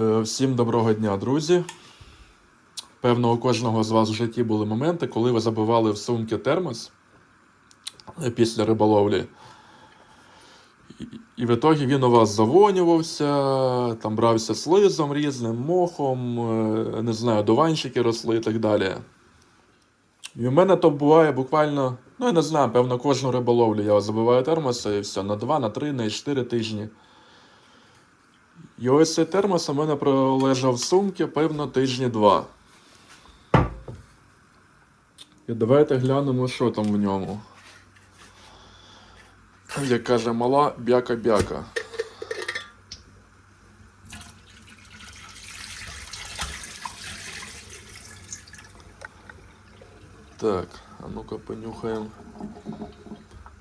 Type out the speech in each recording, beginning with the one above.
Всім доброго дня, друзі. Певно, у кожного з вас в житті були моменти, коли ви забивали в сумки термос е, після риболовлі. І- І в ітогі він у вас завонювався, там брався слизом різним, мохом, е, не знаю, дуванчики росли і так далі. І в мене то буває буквально, ну я не знаю, певно, кожну риболовлю я забиваю термоси і все, на 2, на 3, на 4 тижні. І ось цей термос у мене пролежав в сумці, певно, тижні два. І давайте глянемо, що там в ньому. Як каже мала, бяка-бяка. Так, а ну-ка понюхаємо.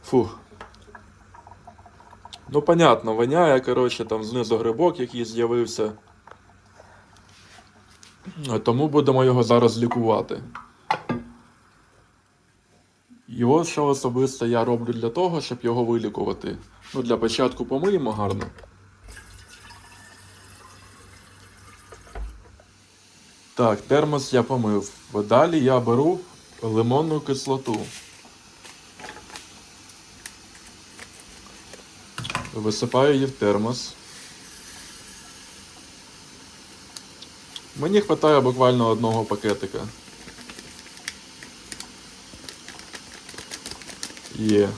Фух. Ну, понятно, воняє, коротше, там знизу грибок, який з'явився. Тому будемо його зараз лікувати. І ось що особисто я роблю для того, щоб його вилікувати. Ну, для початку помиємо гарно. Так, термос я помив. Далі я беру лимонну кислоту. Висипаю її в термос. Мені вистачає буквально одного пакетика. Є.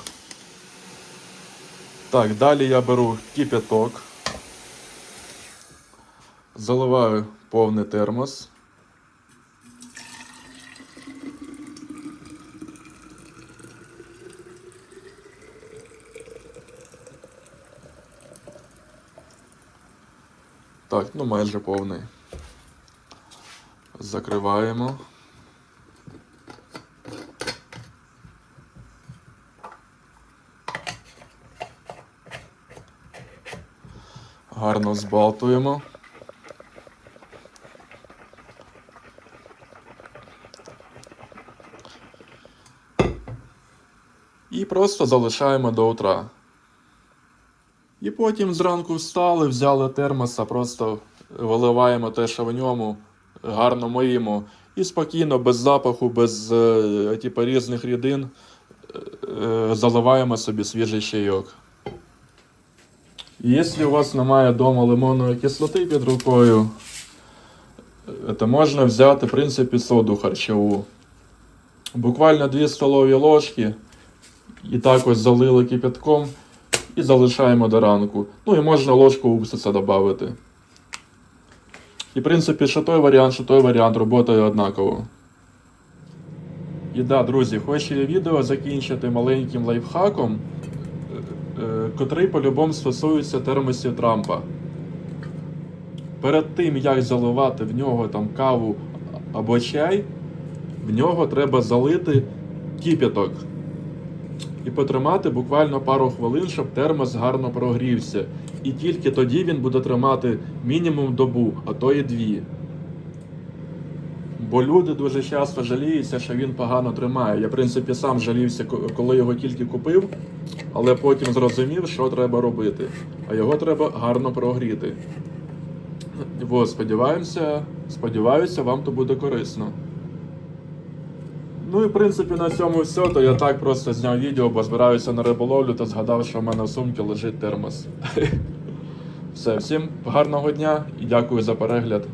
Так, далі я беру кипяток. Заливаю повний термос. Так, ну майже повний. Закриваємо. Гарно збалтуємо. І просто залишаємо до утра. І потім зранку встали, взяли термоса, просто виливаємо те, що в ньому, гарно миємо. І спокійно, без запаху, без е, типу, різних рідин е, заливаємо собі свіжий чайок. Якщо у вас немає вдома лимонної кислоти під рукою, е, то можна взяти, в принципі, соду харчову. Буквально 2 столові ложки. І так ось залили кипятком і залишаємо до ранку. Ну і можна ложку уксуса додати. І в принципі, що той варіант, що той варіант роботає однаково. І да, друзі, хочу відео закінчити маленьким лайфхаком, е, е, котрий по-любому стосується термосів Трампа. Перед тим, як заливати в нього там каву або чай, в нього треба залити кипяток і потримати буквально пару хвилин, щоб термос гарно прогрівся. І тільки тоді він буде тримати мінімум добу, а то і дві. Бо люди дуже часто жаліються, що він погано тримає. Я, в принципі, сам жалівся, коли його тільки купив, але потім зрозумів, що треба робити. А його треба гарно прогріти. Во, сподіваємося, сподіваюся, вам то буде корисно. Ну і в принципі на цьому все. То я так просто зняв відео, бо збираюся на риболовлю та згадав, що в мене в сумці лежить термос. Все, всім гарного дня і дякую за перегляд.